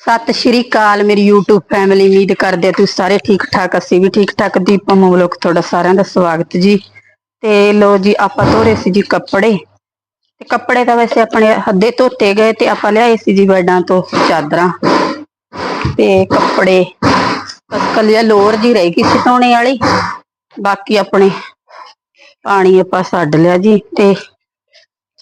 ਸਤਿ ਸ਼੍ਰੀ ਅਕਾਲ, ਮੇਰੀ YouTube family ਉਮੀਦ ਕਰਦੇ ਆ ਤੁਸੀਂ ਸਾਰੇ ਠੀਕ ਠਾਕ ਅਸੀਂ ਵੀ ਠੀਕ ਠਾਕ ਦੀਪਮ ਵਲੋਗ ਤੁਹਾਡਾ ਸਾਰਿਆਂ ਦਾ ਸਵਾਗਤ ਜੀ। ਤੇ ਲੋ ਜੀ, ਆਪਾਂ ਧੋਰੇ ਸੀ ਜੀ ਕੱਪੜੇ। ਤੇ ਕੱਪੜੇ ਤਾਂ ਵੈਸੇ ਆਪਣੇ ਹੱਦੇ ਧੋਤੇ ਗਏ ਤੇ ਆਪਾਂ ਲਿਆਏ ਸੀ ਜੀ ਬੈਡਾਂ ਤੋਂ ਚਾਦਰਾਂ। ਤੇ ਕੱਪੜੇ ਬਸ ਕੱਲਿਆ ਲੋਰ ਜੀ ਰਹਿ ਗਈ ਸੀ ਧੋਣੇ ਵਾਲੀ। ਬਾਕੀ ਆਪਣੇ ਪਾਣੀ ਆਪਾਂ ਛੱਡ ਲਿਆ ਜੀ ਤੇ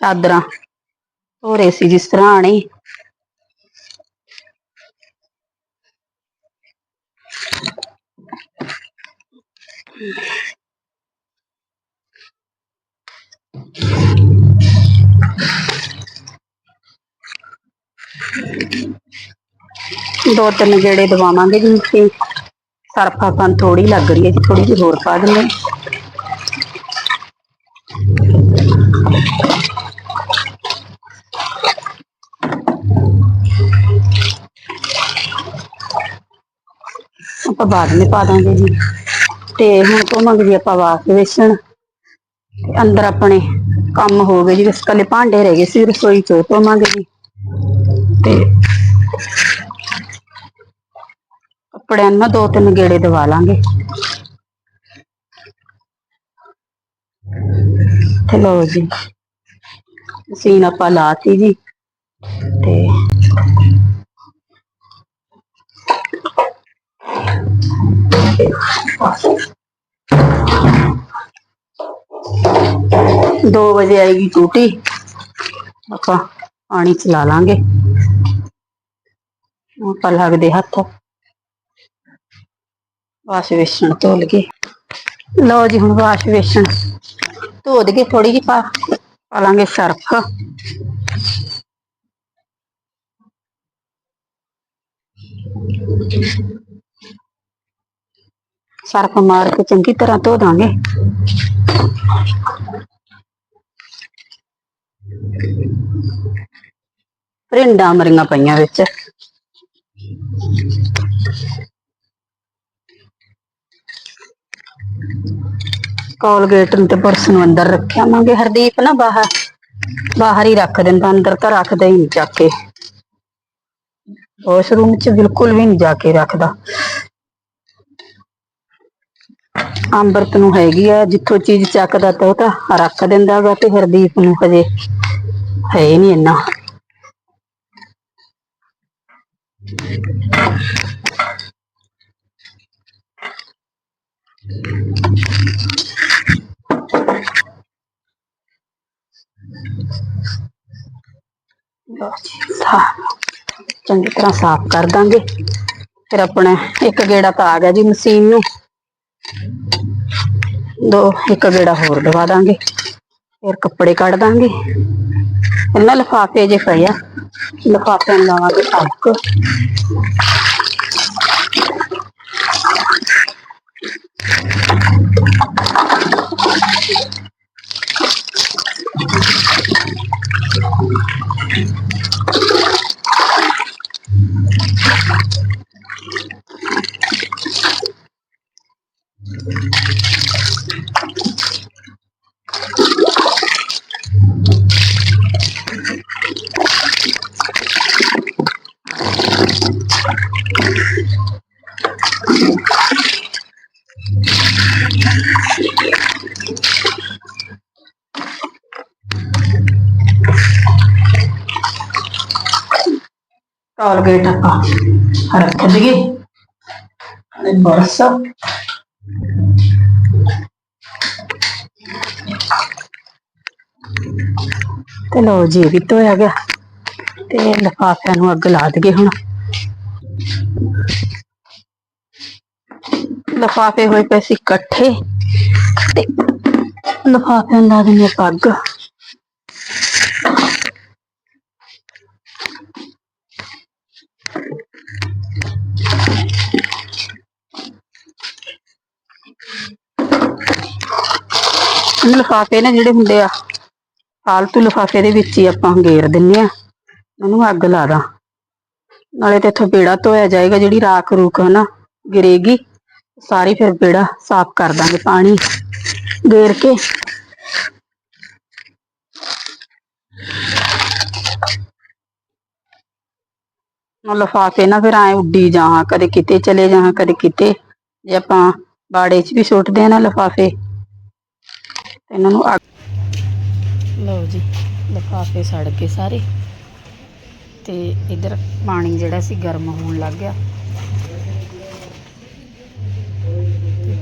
ਚਾਦਰਾਂ ਧੋਰੇ ਸੀ ਜੀ ਤਰ੍ਹਾਂ ਦੋ ਤਿੰਨ ਗੇੜੇ ਦਵਾਵਾਂਗੇ ਜੀ ਤੇ ਸਰਫ ਆਪਾਂ ਨੂੰ ਥੋੜੀ ਲੱਗ ਰਹੀ ਹੈ ਜੀ ਥੋੜੀ ਜਿਹੀ ਹੋਰ ਪਾ ਦਿੰਦੇ ਹਾਂ। ਆਪਾਂ ਬਾਅਦ ਵਿੱਚ ਪਾ ਦਾਂਗੇ ਜੀ ਤੇ ਹੁਣ ਧੋਵਾਂਗੇ ਜੀ ਆਪਾਂ ਵਾਸ਼ ਵੇਸਣ। ਤੇ ਅੰਦਰ ਆਪਣੇ ਕੰਮ ਹੋ ਗਏ ਜੀ, ਬਸ ਕੱਲੇ ਭਾਂਡੇ ਰਹਿ ਗਏ ਸੀ, ਰਸੋਈ ਚ ਉਹ ਜੀ ਤੇ ਕੱਪੜਿਆਂ ਨੂੰ ਦੋ ਤਿੰਨ ਗੇੜੇ ਦਵਾ ਲਾਂਗੇ। ਤੇ ਲਓ ਜੀ ਸੀਨ ਆਪਾਂ ਲਾਤੀ ਜੀ। ਤੇ ਦੋ ਵਜੇ ਆਏਗੀ ਟੂਟੀ ਆਪਾਂ ਪਾਣੀ ਚਲਾ ਲਾਂਗੇ ਆਪਾਂ ਲੱਗਦੇ ਹੱਥ ਵਾਸ਼ ਵੇਸਣ ਧੋ ਲਗੇ ਲਓ ਜੀ ਹੁਣ ਵਾਸ਼ ਵੇਸਣ ਧੋ ਦਗੇ ਥੋੜੀ ਜਿਹੀ ਪਾ ਪਾ ਲਾਂਗੇ ਸਰਫ ਸਰਫ ਮਾਰ ਕੇ ਚੰਗੀ ਤਰ੍ਹਾਂ ਧੋ ਦਾਂਗੇ। ਪ੍ਰਿੰਡਾਂ ਮਰੀਆਂ ਪਈਆਂ ਵਿੱਚ। ਕੋਲਗੇਟ ਨੂੰ ਤੇ ਬਰਸ ਨੂੰ ਅੰਦਰ ਰੱਖਿਆ ਮੰਗੇ ਹਰਦੀਪ ਨਾ ਬਾਹਰ ਬਾਹਰ ਹੀ ਰੱਖ ਦਿੰਦਾ, ਅੰਦਰ ਤਾਂ ਰੱਖਦਾ ਹੀ ਨਹੀਂ ਜਾ ਕੇ। ਵਾਸ਼ਰੂਮ ਚ ਬਿਲਕੁਲ ਵੀ ਨਹੀਂ ਜਾ ਕੇ ਰੱਖਦਾ। ਅੰਮ੍ਰਿਤ ਨੂੰ ਹੈਗੀ ਆ, ਜਿੱਥੋਂ ਚੀਜ਼ ਚੱਕਦਾ ਤਾਂ ਉਹ ਤਾਂ ਰੱਖ ਦਿੰਦਾ ਗਾ ਤੇ ਹਰਦੀਪ ਨੂੰ ਹਜੇ ਹੈ ਹੀ ਨਹੀਂ ਇੰਨਾ। ਚੰਗੀ ਤਰ੍ਹਾਂ ਸਾਫ਼ ਕਰ ਦਾਂਗੇ। ਫਿਰ ਆਪਣੇ ਇੱਕ ਗੇੜਾ ਤਾਂ ਆ ਗਿਆ ਜੀ ਮਸ਼ੀਨ ਨੂੰ। ਦੋ, ਇੱਕ ਗੇੜਾ ਹੋਰ ਦਵਾ ਦਾਂਗੇ, ਫਿਰ ਕੱਪੜੇ ਕੱਢ ਦਾਂਗੇ। ਇਹਨਾਂ ਲਿਫਾਫੇ ਜੇ ਪਏ ਆ, ਲਿਫਾਫਿਆਂ ਨੂੰ ਲਾਵਾਂਗੇ ਅੱਗ ਕੋਲਗੇਟ ਆਪਾਂ ਰੱਖ ਦਈਏ। ਤੇ ਬਰਸ। ਤੇ ਲਓ ਜੀ ਵੀ ਧੋਇਆ ਗਿਆ। ਤੇ ਲਿਫਾਫਿਆਂ ਨੂੰ ਅੱਗ ਲਾ ਦਈਏ ਹੁਣ। ਲਿਫਾਫੇ ਹੋਏ ਪਏ ਸੀ ਇਕੱਠੇ। ਤੇ ਲਿਫਾਫਿਆਂ ਨੂੰ ਲਾ ਦਿੰਦੇ ਆਪਾਂ ਅੱਗ ਇਹ ਲਿਫਾਫੇ ਨੇ ਜਿਹੜੇ ਹੁੰਦੇ ਆ ਫਾਲਤੂ ਲਿਫਾਫੇ ਦੇ ਵਿੱਚ ਹੀ ਆਪਾਂ ਗੇਰ ਦਿੰਨੇ ਆ। ਉਹਨੂੰ ਅੱਗ ਲਾ ਦਾਂ। ਨਾਲੇ ਤੇ ਇੱਥੋਂ ਬੇੜਾ ਧੋਇਆ ਜਾਏਗਾ, ਜਿਹੜੀ ਰਾਖ ਰੂਖ ਹਨਾ, ਗਿਰੇਗੀ, ਸਾਰੀ ਫਿਰ ਬੇੜਾ ਸਾਫ਼ ਕਰ ਦਾਂਗੇ ਪਾਣੀ ਗੇਰ ਕੇ। ਉਹ ਲਫਾਫੇ ਨਾ ਫਿਰ ਐ ਉੱਡੀ ਜਾਹਾਂ ਕਦੇ ਕਿਤੇ ਚਲੇ ਜਾਹਾਂ ਕਦੇ ਕਿਤੇ। ਜੇ ਆਪਾਂ ਬਾੜੇ 'ਚ ਵੀ ਸੁੱਟਦੇ ਆ ਨਾ ਲਫਾਫੇ ਇਹਨਾਂ ਨੂੰ ਅੱਗ ਲਓ ਜੀ, ਲਫਾਫੇ ਸੜ ਗਏ ਸਾਰੇ। ਤੇ ਇਧਰ ਪਾਣੀ ਜਿਹੜਾ ਸੀ ਗਰਮ ਹੋਣ ਲੱਗ ਗਿਆ।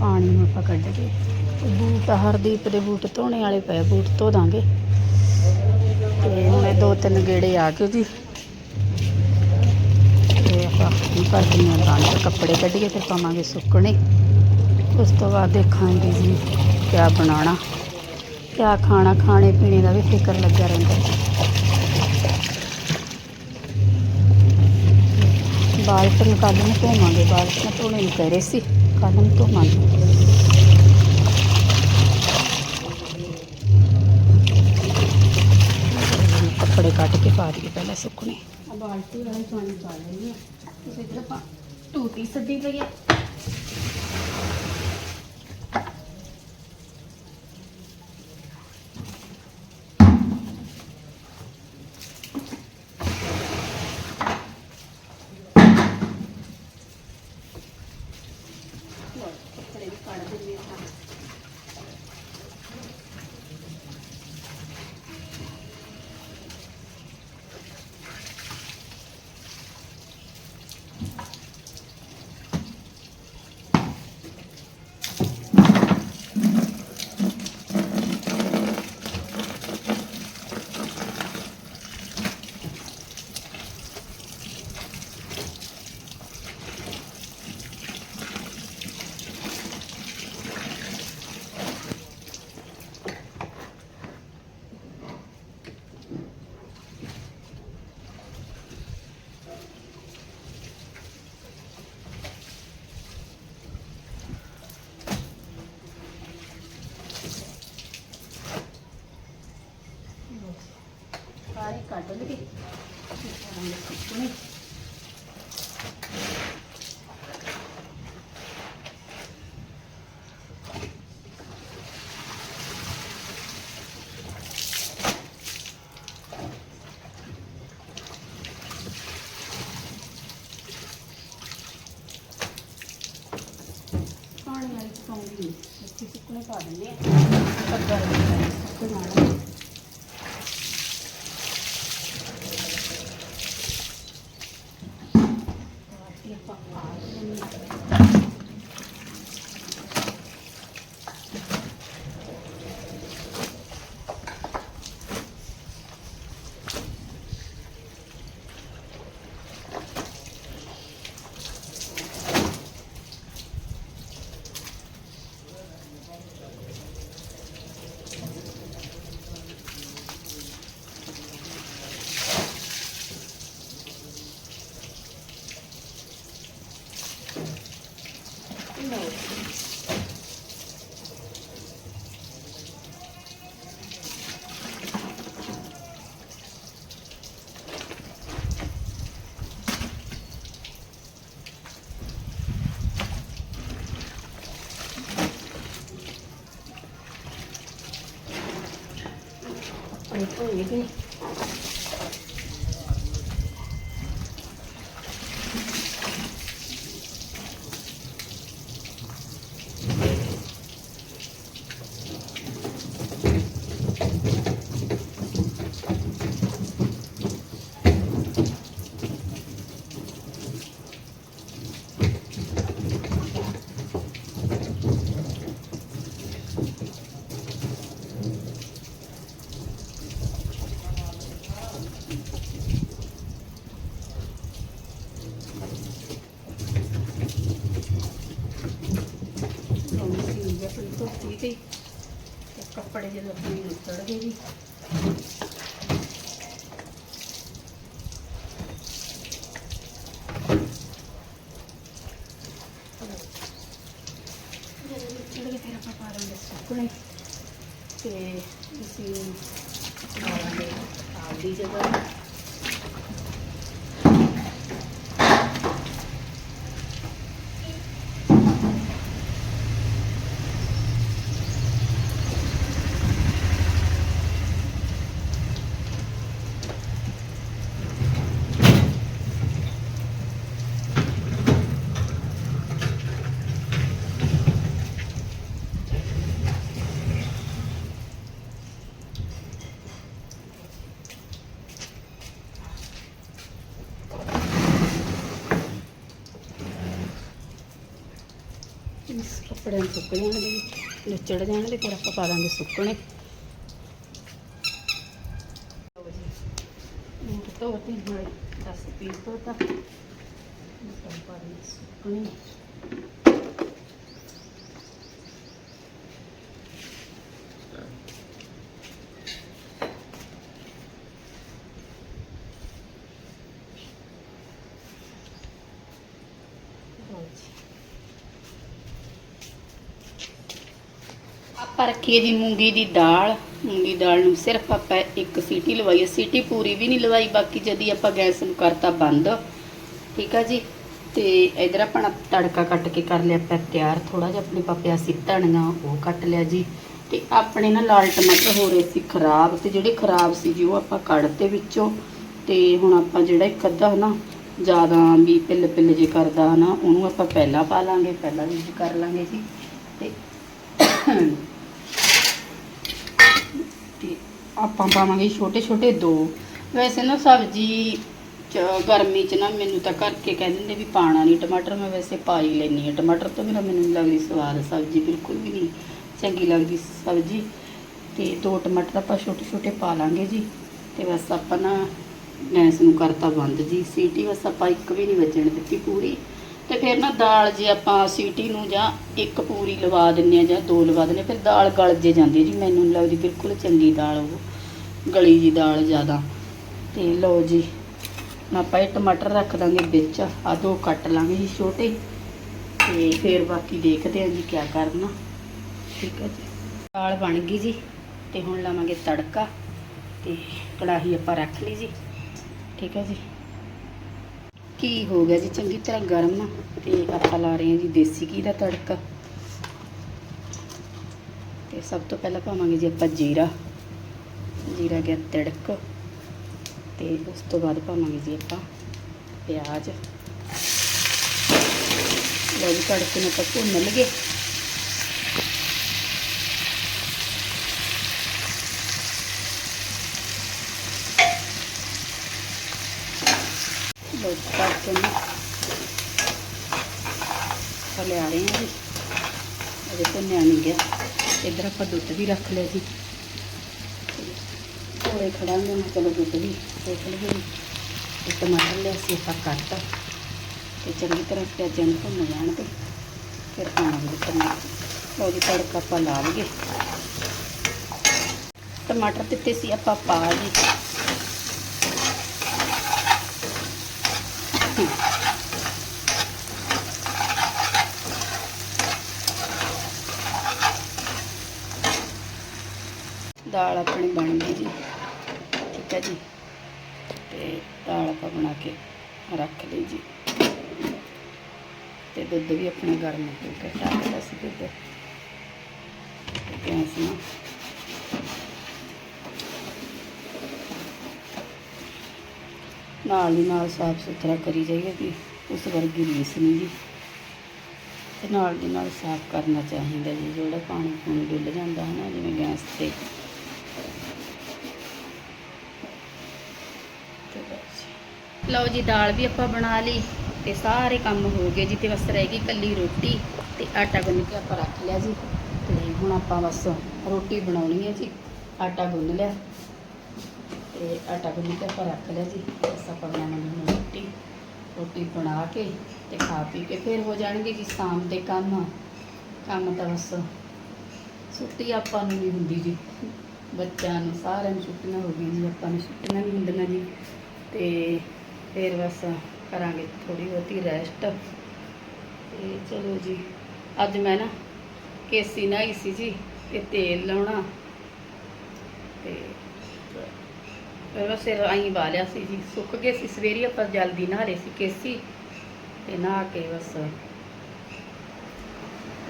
ਪਾਣੀ ਨੂੰ ਆਪਾਂ ਕੱਢ ਕੇ ਬੂਟ, ਹਰਦੀਪ ਦੇ ਬੂਟ ਧੋਣੇ ਵਾਲੇ ਪਏ ਬੂਟ ਧੋ ਦਾਂਗੇ। ਤੇ ਮੈਂ ਦੋ ਤਿੰਨ ਗੇੜੇ ਆ ਗਏ ਜੀ। ਤੇ ਆਪਾਂ ਕੀ ਕਰਦੇ ਹਾਂ ਤਾਂ ਕੱਪੜੇ ਕੱਢੀਏ ਫਿਰ ਪਾਵਾਂਗੇ ਸੁੱਕਣੇ। ਉਸ ਤੋਂ ਬਾਅਦ ਦੇਖਾਂਗੇ ਜੀ ਕਿਆ ਬਣਾਉਣਾ। ਕਿਆ ਖਾਣਾ ਖਾਣੇ ਪੀਣੇ ਦਾ ਵੀ ਫਿਕਰ ਲੱਗਿਆ ਰਹਿੰਦਾ। ਬਾਲਟਨ ਕੱਲ ਨੂੰ ਧੋਵਾਂਗੇ? ਬਾਲਟਨ ਧੋਣੇ ਨੂੰ ਕਹਿ ਰਹੇ ਸੀ ਕੱਲ ਨੂੰ ਧੋਵਾਂਗੇ? ਕੱਪੜੇ ਕੱਢ ਕੇ ਪਾ ਦਈਏ ਪਹਿਲਾਂ ਸੁੱਕਣੇ। ਆ ਬਾਲਟੀ ਵਾਲੀ ਪਾਣੀ ਪਾ ਲੈਣੀ ਆ ਤੇ ਫਿਰ ਆਪਾਂ ਟੂਟੀ ਸੱਦੀ ਪਈ ਆ ਸਾਰੇ ਕੱਢ ਲਈਏ ਕਰਾਂਗੇ ਸੁੱਕਣੇ ਪਾਣੀ ਵਾਲੀ ਪਾਉਂਦੀ ਨਹੀਂ ਇੱਥੇ ਸੁੱਕਣੇ ਪਾ ਦਿੰਦੇ ਆ ਪੱਗਰ ਸੁੱਕਣਾ ਕੱਪੜੇ ਧੋਏ ਗਏ ਮਸ਼ੀਨ ਜੇ ਆਪਣੀ ਧੋਤੀ ਤੇ ਤੇ ਕੱਪੜੇ ਜਦੋਂ ਆਪਣੇ ਨਿਕਲ ਗਏ ਜੀ ਜਦੋਂ ਨਿਕਲ ਗਏ ਫਿਰ ਆਪਾਂ ਪਾ ਦਾਂਗੇ ਸੁੱਕਣੇ ਤੇ ਅਸੀਂ ਪਾਵਾਂਗੇ ਆਪਦੀ ਜਗ੍ਹਾ ਕੱਪੜੇ ਨੂੰ ਸੁੱਕ ਜਾਣਗੇ ਨਿਚੜ ਜਾਣਗੇ ਫਿਰ ਆਪਾਂ ਪਾ ਦਾਂਗੇ ਸੁੱਕਣੇ। ਲਓ ਜੀ ਤੇ ਨਾਲੇ 10 ਪੀਸ ਧੋ ਤਾਂ ਪਾ ਦਾਂਗੇ ਸੁੱਕਣੇ ਲਓ ਜੀ ਆਪਾਂ ਹੈ ਜੀ ਮੂੰਗੀ ਦੀ ਦਾਲ? ਮੂੰਗੀ ਦਾਲ ਨੂੰ ਸਿਰਫ ਆਪਾਂ ਇੱਕ ਸੀਟੀ ਲਵਾਈ ਹੈ ਸੀਟੀ ਪੂਰੀ ਵੀ ਨਹੀਂ ਲਵਾਈ, ਬਾਕੀ ਜਦੀ ਆਪਾਂ ਗੈਸ ਨੂੰ ਕਰਤਾ ਬੰਦ। ਠੀਕ ਆ ਜੀ? ਤੇ ਇਧਰ ਆਪਾਂ ਤੜਕਾ ਕੱਟ ਕੇ ਕਰ ਲਿਆ ਆਪਾਂ ਤਿਆਰ। ਥੋੜਾ ਜਿਹਾ ਆਪਣੇ ਪਾਪਿਆ ਸੀ ਧਨੀਆ ਉਹ ਕੱਟ ਲਿਆ ਜੀ। ਤੇ ਆਪਣੇ ਨਾ ਲਾਲ ਟਮਾਟਰ ਹੋ ਰਹੇ ਸੀ ਖਰਾਬ, ਤੇ ਜਿਹੜੇ ਖਰਾਬ ਸੀ ਜੀ, ਉਹ ਆਪਾਂ ਕੱਢਤੇ ਵਿੱਚੋਂ। ਤੇ ਹੁਣ ਆਪਾਂ ਜਿਹੜਾ ਇੱਕ ਅੱਧਾ ਨਾ ਜ਼ਿਆਦਾ ਵੀ ਪਿੱਲ ਪਿੱਲ ਜੇ ਕਰਦਾ ਨਾ, ਉਹਨੂੰ ਆਪਾਂ ਪਹਿਲਾਂ ਪਾ ਲਾਂਗੇ, ਪਹਿਲਾਂ ਵੀ ਕਰ ਲਾਂਗੇ ਜੀ। ਤੇ ਤੇ ਆਪਾਂ ਪਾਵਾਂਗੇ ਛੋਟੇ ਛੋਟੇ ਦੋ। ਵੈਸੇ ਨਾ ਸਬਜ਼ੀ ਚ ਗਰਮੀ ਚ ਨਾ ਮੈਨੂੰ ਤਾਂ ਕਰਕੇ ਕਹਿ ਦਿੰਦੇ ਵੀ ਪਾਣਾ ਨਹੀਂ। ਟਮਾਟਰ ਮੈਂ ਵੈਸੇ ਪਾ ਹੀ ਲੈਣੀ ਹੈ। ਟਮਾਟਰ ਤੋਂ ਬਿਨਾਂ ਮੈਨੂੰ ਨਹੀਂ ਲੱਗਦੀ ਸਵਾਦ ਸਬਜ਼ੀ, ਬਿਲਕੁਲ ਵੀ ਨਹੀਂ ਚੰਗੀ ਲੱਗਦੀ ਸਬਜ਼ੀ। ਤੇ ਦੋ ਟਮਾਟਰ ਆਪਾਂ ਛੋਟੇ ਛੋਟੇ ਪਾ ਲਾਂਗੇ ਜੀ। ਤੇ ਬਸ ਆਪਾਂ ਨਾ ਗੈਸ ਨੂੰ ਕਰਤਾ ਬੰਦ ਜੀ। ਸੀਟੀ ਬਸ ਆਪਾਂ ਇੱਕ ਵੀ ਨਹੀਂ ਵੱਜਣ ਦਿੱਤੀ ਪੂਰੀ। ਤੇ ਫਿਰ ਨਾ ਦਾਲ ਜੇ ਆਪਾਂ ਸੀਟੀ ਨੂੰ ਜਾਂ ਇੱਕ ਪੂਰੀ ਲਵਾ ਦਿੰਨੇ ਆ ਜਾਂ ਦੋ ਲਵਾ ਦਿੰਨੇ ਆ, ਫਿਰ ਦਾਲ ਗਲ ਜੇ ਜਾਂਦੀ ਜੀ ਮੈਨੂੰ ਨਹੀਂ ਲੱਗਦੀ ਬਿਲਕੁਲ ਚੰਗੀ ਦਾਲ ਉਹ ਗਲੀ ਜੀ ਦਾਲ ਜ਼ਿਆਦਾ। ਤੇ ਲਓ ਜੀ ਹੁਣ ਆਪਾਂ ਇਹ ਟਮਾਟਰ ਰੱਖ ਦਾਂਗੇ ਵਿੱਚ ਆ ਦੋ ਕੱਟ ਲਾਂਗੇ ਜੀ ਛੋਟੇ। ਤੇ ਫਿਰ ਬਾਕੀ ਦੇਖਦੇ ਆ ਜੀ ਕੀ ਕਰਨਾ। ਠੀਕ ਹੈ ਜੀ। ਦਾਲ ਬਣ ਗਈ ਜੀ ਤੇ ਹੁਣ ਲਾਵਾਂਗੇ ਤੜਕਾ ਤੇ ਕੜਾਹੀ ਆਪਾਂ ਰੱਖ ਲਈ ਜੀ। ਠੀਕ ਹੈ ਜੀ। ਘੀ ਹੋ ਗਿਆ ਜੀ? ਚੰਗੀ ਤਰ੍ਹਾਂ ਗਰਮ ਤੇ ਆਪਾਂ ਲਾ ਰਹੇ ਹਾਂ ਜੀ ਦੇਸੀ ਘੀ ਦਾ ਤੜਕਾ। ਤੇ ਸਭ ਤੋਂ ਪਹਿਲਾਂ ਪਾਵਾਂਗੇ ਜੀ ਆਪਾਂ ਜੀਰਾ। ਜੀਰਾ ਗਿਆ ਤੜਕ ਤੇ ਉਸ ਤੋਂ ਬਾਅਦ ਪਾਵਾਂਗੇ ਜੀ ਆਪਾਂ ਪਿਆਜ਼। ਲਓ ਜੀ ਤੜਕੇ ਨੂੰ ਆਪਾਂ ਭੁੰਨ ਲਈਏ। ਲਓ ਜੀ ਤੜਕੇ ਨੂੰ ਰਹੇ ਹਾਂ ਜੀ। ਅਜੇ ਭੁੰਨਿਆ ਨਹੀਂ ਗਿਆ। ਇੱਧਰ ਆਪਾਂ ਦੁੱਧ ਵੀ ਰੱਖ ਲਿਆ ਜੀ। ਥੋੜੇ ਖੜਾਂਗੇ, ਮੈਂ ਚਲੋ ਦੁੱਧ ਵੀ ਦੇਖ ਲਈਏ। ਤੇ ਟਮਾਟਰ ਲਿਆ ਸੀ, ਆਪਾਂ ਕੱਟ ਤੇ ਚੰਗੀ ਤਰ੍ਹਾਂ ਪਿਆਜ਼ਾਂ ਨੂੰ ਭੁੰਨ ਜਾਣ ਤੇ ਫਿਰ ਪਾਵਾਂਗੇ ਟਮਾਟਰ ਲਓ ਜੀ, ਤੜਕਾ ਆਪਾਂ ਲਾ ਲਈਏ। ਟਮਾਟਰ ਦਿੱਤੇ ਸੀ, ਆਪਾਂ ਪਾ ਜੀ ਦਾਲ ਆਪਣੀ ਬਣ ਗਈ ਜੀ। ਠੀਕ ਹੈ ਜੀ। ਤੇ ਦਾਲ ਆਪਾਂ ਬਣਾ ਕੇ ਰੱਖ ਲਈ ਜੀ। ਤੇ ਦੁੱਧ ਵੀ ਆਪਣਾ ਗਰਮ ਹੋ ਕੇ ਟਾਕਦਾ ਸੀ ਦੁੱਧ। ਗੈਸ ਨਾ ਨਾਲ ਦੀ ਨਾਲ ਸਾਫ਼ ਸੁਥਰਾ ਕਰੀ ਜਾਈਏ ਵੀ ਉਸ ਵਰਗੀ ਰੀਸ ਨਹੀਂ ਜੀ। ਤੇ ਨਾਲ ਦੀ ਨਾਲ ਸਾਫ਼ ਕਰਨਾ ਚਾਹੀਦਾ ਜੀ, ਜਿਹੜਾ ਪਾਣੀ ਪੂਣੀ ਡੁੱਲ ਜਾਂਦਾ ਹੈ ਨਾ ਜਿਵੇਂ ਗੈਸ ਤੇ। ਲਓ ਜੀ, ਦਾਲ ਵੀ ਆਪਾਂ ਬਣਾ ਲਈ ਤੇ ਸਾਰੇ ਕੰਮ ਹੋ ਗਏ ਜੀ, ਤੇ ਬਸ ਰਹਿ ਗਈ ਕੱਲੀ ਰੋਟੀ ਤੇ ਆਟਾ ਗੁੰਨ ਕੇ ਆਪਾਂ ਰੱਖ ਲਿਆ ਜੀ। ਤੇ ਹੁਣ ਆਪਾਂ ਬਸ ਰੋਟੀ ਬਣਾਉਣੀ ਹੈ ਜੀ, ਆਟਾ ਗੁੰਨ ਲਿਆ। ਤੇ ਆਟਾ ਗੁੰਨ ਕੇ ਆਪਾਂ ਰੱਖ ਲਿਆ ਜੀ ਬਸ ਆਪਾਂ ਬਣਾਉਣੀ ਹੈ ਰੋਟੀ। ਰੋਟੀ ਬਣਾ ਕੇ ਤੇ ਖਾ ਪੀ ਕੇ ਫਿਰ ਹੋ ਜਾਣਗੇ ਜੀ ਸ਼ਾਮ ਦੇ ਕੰਮ। ਕੰਮ ਤਾਂ ਬਸ ਛੁੱਟੀ ਆਪਾਂ ਨੂੰ ਨਹੀਂ ਹੁੰਦੀ ਜੀ। ਬੱਚਿਆਂ ਨੂੰ ਸਾਰਿਆਂ ਨੂੰ ਛੁੱਟੀਆਂ ਹੋ ਗਈਆਂ ਜੀ, ਆਪਾਂ ਨੂੰ ਛੁੱਟੀਆਂ ਵੀ ਹੁੰਦੀਆਂ ਜੀ। ਤੇ ਫਿਰ ਬਸ ਕਰਾਂਗੇ ਥੋੜੀ ਬਹੁਤੀ ਰੈਸਟ ਤੇ ਚਲੋ ਜੀ, ਅੱਜ ਮੈਂ ਨਾ ਕੇਸੀ ਨਹਾਈ ਸੀ ਜੀ ਤੇ ਤੇਲ ਲਾਉਣਾ। ਤੇ ਬਸ ਸਿਰ ਆਈ ਬਾਲਿਆ ਸੀ ਜੀ। ਸੁੱਕ ਗਏ ਸੀ। ਸਵੇਰੇ ਆਪਾਂ ਜਲਦੀ ਨਹਾ ਲਏ ਸੀ ਕੇਸੀ ਤੇ ਨਹਾ ਕੇ ਬਸ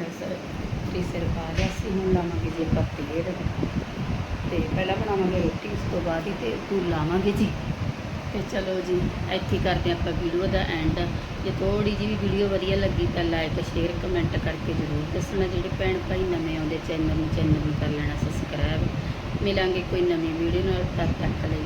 ਰਸਰ ਤੇ ਸਿਰ ਪਾ ਲਿਆ ਸੀ। ਹੁਣ ਲਾਵਾਂਗੇ ਜੀ ਆਪਾਂ ਤੇਲ ਤੇ ਪਹਿਲਾਂ ਬਣਾਵਾਂਗੇ ਰੋਟੀ, ਉਸ ਤੋਂ ਬਾਅਦ ਹੀ ਤੇ ਤੂੰ ਲਾਵਾਂਗੇ ਜੀ। ਤੇ ਚਲੋ ਜੀ, ਇੱਥੇ ਹੀ ਕਰਦੇ ਆਪਾਂ ਵੀਡੀਓ ਦਾ ਐਂਡ ਜੇ ਥੋੜੀ ਜਿਹੀ ਵੀ ਵੀਡੀਓ ਵਧੀਆ ਲੱਗੀ ਤਾਂ ਲਾਈਕ ਸ਼ੇਅਰ ਕਮੈਂਟ ਕਰਕੇ ਜ਼ਰੂਰ ਦੱਸਣਾ। ਜਿਹੜੇ ਭੈਣ ਭਾਈ ਨਵੇਂ ਆਉਂਦੇ, ਚੈਨਲ ਨੂੰ ਚੈਨਲ ਨੂੰ ਕਰ ਲੈਣਾ ਸਬਸਕ੍ਰਾਈਬ ਮਿਲਾਂਗੇ ਕੋਈ ਨਵੀਂ ਵੀਡੀਓ ਨਾਲ ਤਦ ਤੱਕ ਲਈ